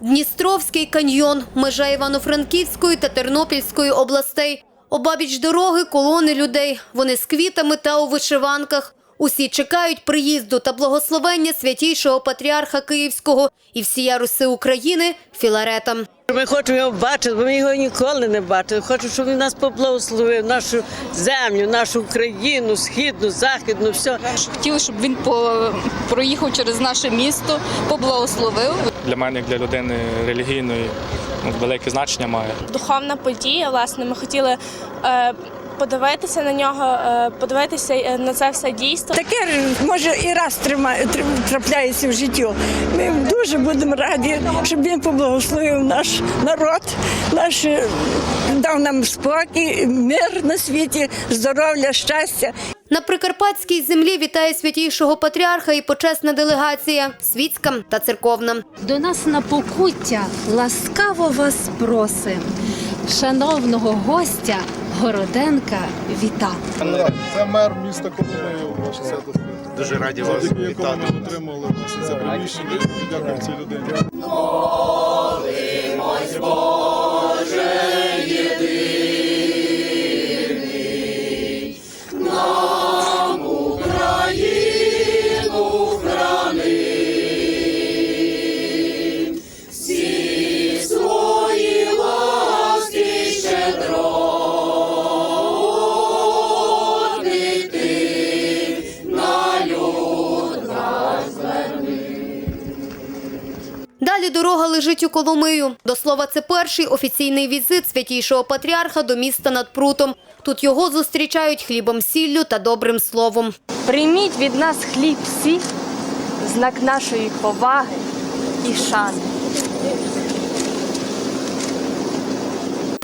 Дністровський каньйон, межа Івано-Франківської та Тернопільської областей. Обабіч дороги колони людей. Вони з квітами та у вишиванках. Усі чекають приїзду та благословення святійшого патріарха Київського і всія Руси України Філарета. Ми хочемо його бачити, бо ми його ніколи не бачили. Хочу, щоб він нас поблагословив, нашу землю, нашу Україну, східну, західну, все. Хотіли, щоб він по- проїхав через наше місто, поблагословив. для мене, як для людини релігійної, ну, велике значення має. духовна подія. Власне, ми хотіли е, подивитися на нього, е, подивитися е, на це все дійство. Таке може і раз трапляється в житті. Ми дуже будемо раді, щоб він поблагословив наш народ, наш е, дав нам спокій, мир на світі, здоров'я, щастя. На прикарпатській землі вітає святійшого патріарха і почесна делегація світська та церковна. До нас на покуття ласкаво вас просим. Шановного гостя Городенка вітати. Це мер міста Коломиї. Дуже раді вас вітати. ми отримали це приміщення. Дякую цій людині. Далі у Коломию. До слова, це перший офіційний візит святійшого патріарха до міста над Прутом. Тут його зустрічають хлібом сіллю та добрим словом. Прийміть від нас хліб всі, знак нашої поваги і шани.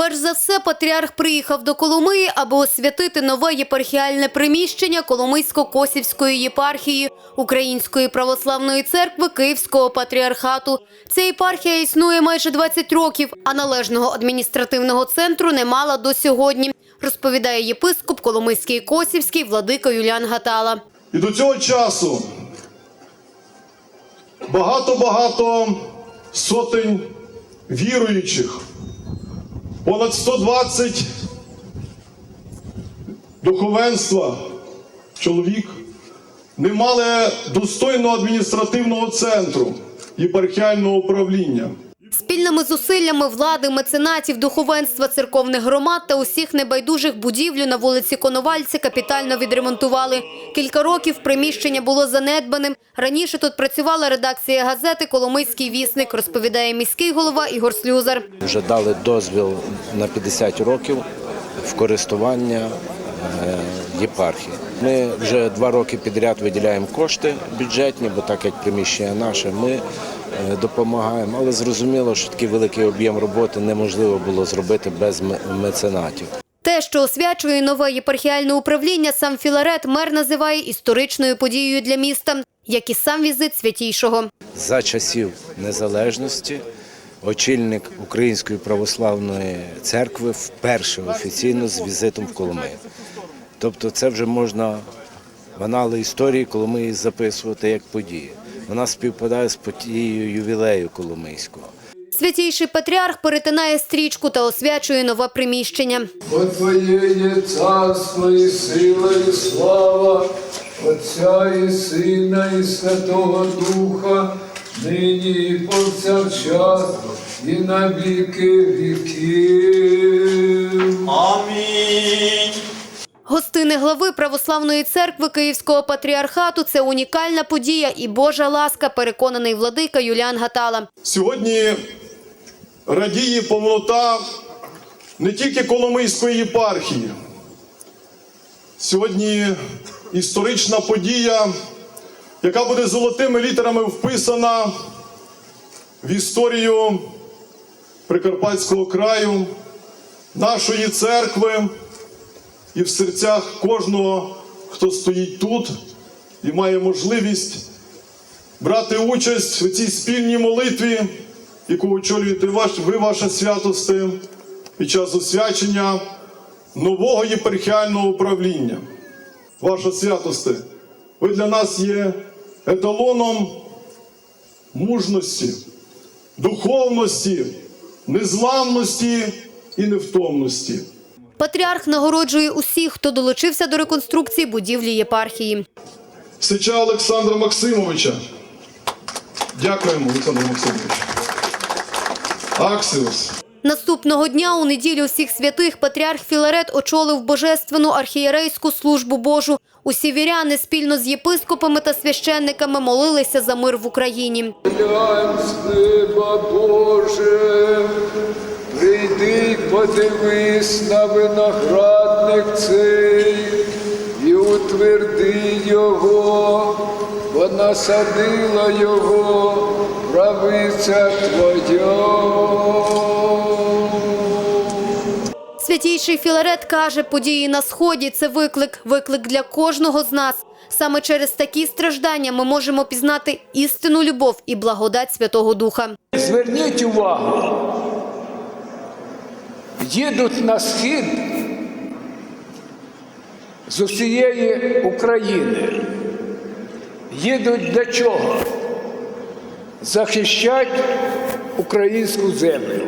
Перш за все, патріарх приїхав до Коломиї, аби освятити нове єпархіальне приміщення Коломийсько-Косівської єпархії Української православної церкви Київського патріархату. Ця єпархія існує майже 20 років, а належного адміністративного центру не мала до сьогодні, розповідає єпископ Коломийський Косівський владика Юліан Гатала. І до цього часу багато-багато сотень віруючих, понад 120 духовенства, чоловік, не мали достойного адміністративного центру єпархіального управління. Спільними зусиллями влади, меценатів, духовенства, церковних громад та усіх небайдужих будівлю на вулиці Коновальці капітально відремонтували. Кілька років приміщення було занедбаним. Раніше тут працювала редакція газети «Коломийський вісник», розповідає міський голова Ігор Слюзар. Вже дали дозвіл на 50 років в користування е, єпархії. Ми вже два роки підряд виділяємо кошти бюджетні, бо так як приміщення наше, ми е, допомагаємо. Але зрозуміло, що такий великий об'єм роботи неможливо було зробити без меценатів. Те, що освячує нове єпархіальне управління, сам Філарет мер називає історичною подією для міста, як і сам візит святійшого. За часів незалежності очільник Української православної церкви вперше офіційно з візитом в Коломию. Тобто це вже можна в анали історії Коломиї записувати як подію. Вона співпадає з подією ювілею Коломийського. Святійший патріарх перетинає стрічку та освячує нове приміщення. Бо Твоє є царство і сила, і слава Отця і Сина, і Святого Духа, нині і повсякчас, і на віки віків. Гостини глави Православної церкви Київського патріархату це унікальна подія і Божа ласка, переконаний владика Юліан Гатала. Сьогодні радіє повнота не тільки Коломийської єпархії. Сьогодні історична подія, яка буде золотими літерами вписана в історію Прикарпатського краю, нашої церкви і в серцях кожного, хто стоїть тут і має можливість брати участь у цій спільній молитві, яку очолюєте ви, ваша святосте, під час освячення нового єпархіального управління. Ваша святосте, ви для нас є еталоном мужності, духовності, незламності і невтомності. Патріарх нагороджує усіх, хто долучився до реконструкції будівлі єпархії. Сича Олександра Максимовича. Дякуємо, Олександр Максимович. Аксіос. Наступного дня у неділю всіх святих патріарх Філарет очолив божественну архієрейську службу Божу. Усі віряни спільно з єпископами та священниками молилися за мир в Україні. Боже, прийди подивись на виноградник цей і утверди його, бо насадила його правиця Твоя. Святійший Філарет каже, події на Сході – це виклик, виклик для кожного з нас. Саме через такі страждання ми можемо пізнати істинну любов і благодать Святого Духа. Зверніть увагу, їдуть на схід з усієї України. Їдуть для чого? Захищати українську землю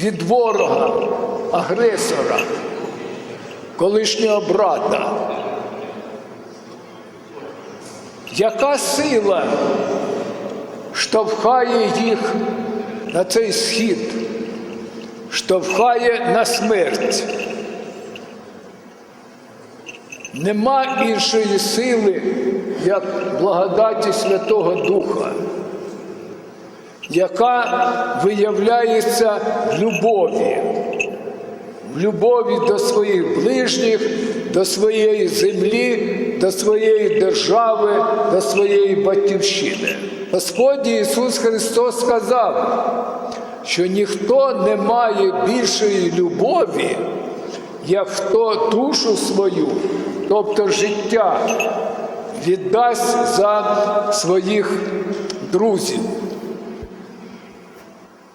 від ворога, агресора, колишнього брата. Яка сила штовхає їх на цей схід, штовхає на смерть. Нема іншої сили, як благодаті Святого Духа, яка виявляється в любові, в любові до своїх ближніх, до своєї землі, до своєї держави, до своєї батьківщини. Господь Ісус Христос сказав, що ніхто не має більшої любові, як хто душу свою, тобто життя, віддасть за своїх друзів.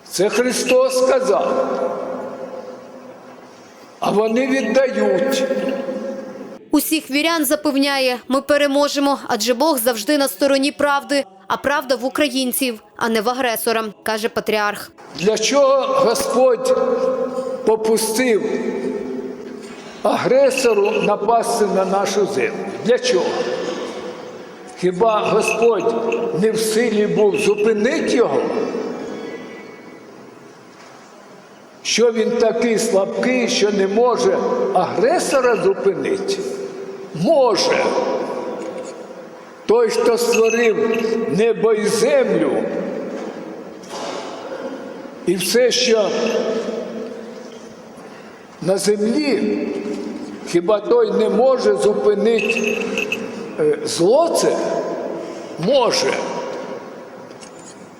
Це Христос сказав. А вони віддають. Усіх вірян запевняє, ми переможемо, адже Бог завжди на стороні правди, а правда в українців, а не в агресора, каже патріарх. Для чого Господь попустив агресору напасти на нашу землю? Для чого? Хіба Господь не в силі був зупинити його? Що він такий слабкий, що не може агресора зупинити? Може. Той, хто створив небо і землю, і все, що на землі, хіба той не може зупинити е, зло це? Може.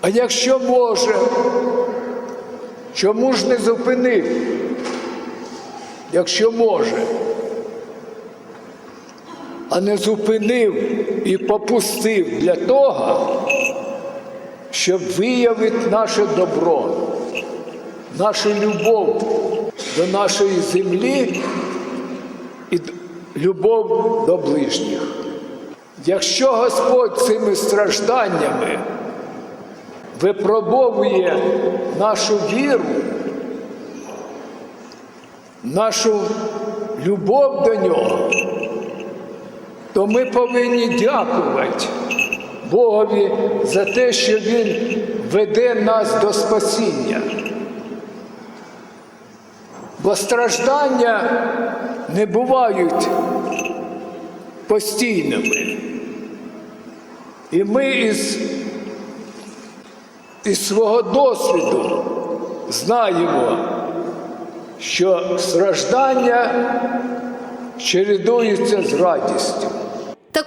А якщо може, чому ж не зупинив? Якщо може, а не зупинив і попустив для того, щоб виявити наше добро, нашу любов до нашої землі і любов до ближніх. Якщо Господь цими стражданнями випробовує нашу віру, нашу любов до нього, то ми повинні дякувати Богові за те, що Він веде нас до спасіння. Бо страждання не бувають постійними. І ми із, із свого досвіду знаємо, що страждання чередуються з радістю.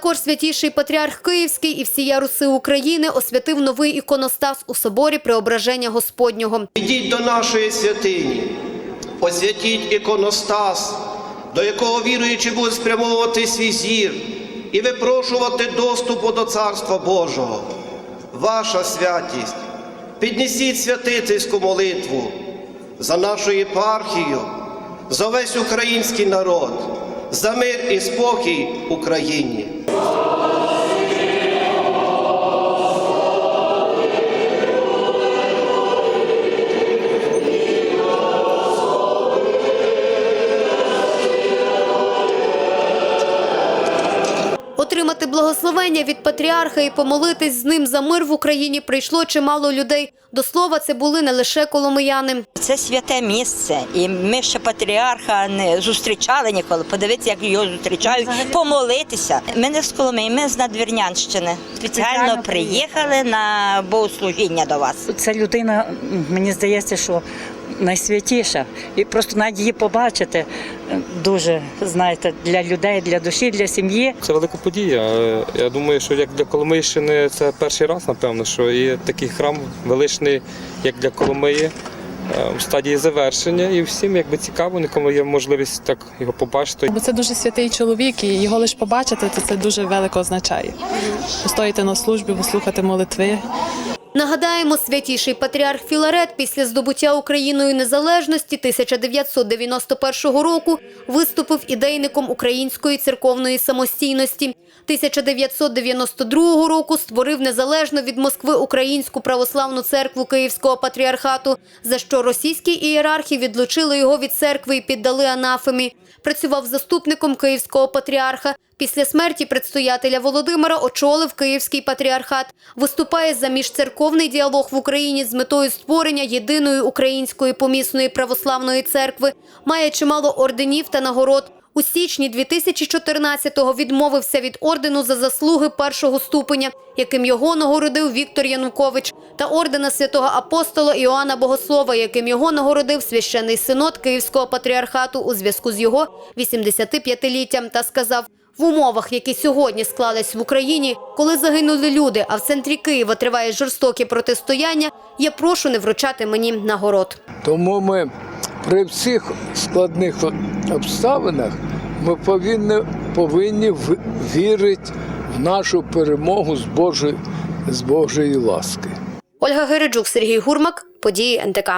Також святіший патріарх Київський і всія Руси України освятив новий іконостас у соборі Преображення Господнього. Ідіть до нашої святині, освятіть іконостас, до якого віруючи будуть спрямовувати свій зір і випрошувати доступу до Царства Божого. Ваша святість, піднесіть святительську молитву за нашу єпархію, за весь український народ, за мир і спокій Україні. Благословення від патріарха і помолитись з ним за мир в Україні прийшло чимало людей. До слова, це були не лише коломияни. Це святе місце, і ми ще патріарха не зустрічали ніколи. Подивитися, як його зустрічають, помолитися. Ми не з Коломиї, ми з Надвірнянщини. Спеціально приїхали на богослужіння до вас. Ця людина, мені здається, що найсвятіша. І просто навіть її побачити дуже, знаєте, для людей, для душі, для сім'ї. Це велика подія. Я думаю, що як для Коломийщини це перший раз, напевно, що є такий храм величний, як для Коломиї, е, в стадії завершення. І всім якби цікаво, нікому є можливість так його побачити. Бо це дуже святий чоловік, і його лише побачити, то це дуже велико означає. Постояти на службі, послухати молитви. Нагадаємо, святіший патріарх Філарет після здобуття Україною незалежності 1991 року виступив ідейником української церковної самостійності. 1992 року створив незалежно від Москви Українську православну церкву Київського патріархату, за що російські ієрархи відлучили його від церкви і піддали анафемі. Працював заступником Київського патріарха. Після смерті предстоятеля Володимира очолив Київський патріархат. Виступає за міжцерковний діалог в Україні з метою створення єдиної української помісної православної церкви. Має чимало орденів та нагород. У січні 2014-го відмовився від ордену за заслуги першого ступеня, яким його нагородив Віктор Янукович, та ордена святого апостола Іоанна Богослова, яким його нагородив священний синод Київського патріархату у зв'язку з його 85-літтям та сказав, в умовах, які сьогодні склались в Україні, коли загинули люди, а в центрі Києва триває жорстоке протистояння, я прошу не вручати мені нагород. Тому ми при всіх складних обставинах ми повинні, повинні в- вірити в нашу перемогу з Божої, з Божої ласки. Ольга Гереджук, Сергій Гурмак, події НТК.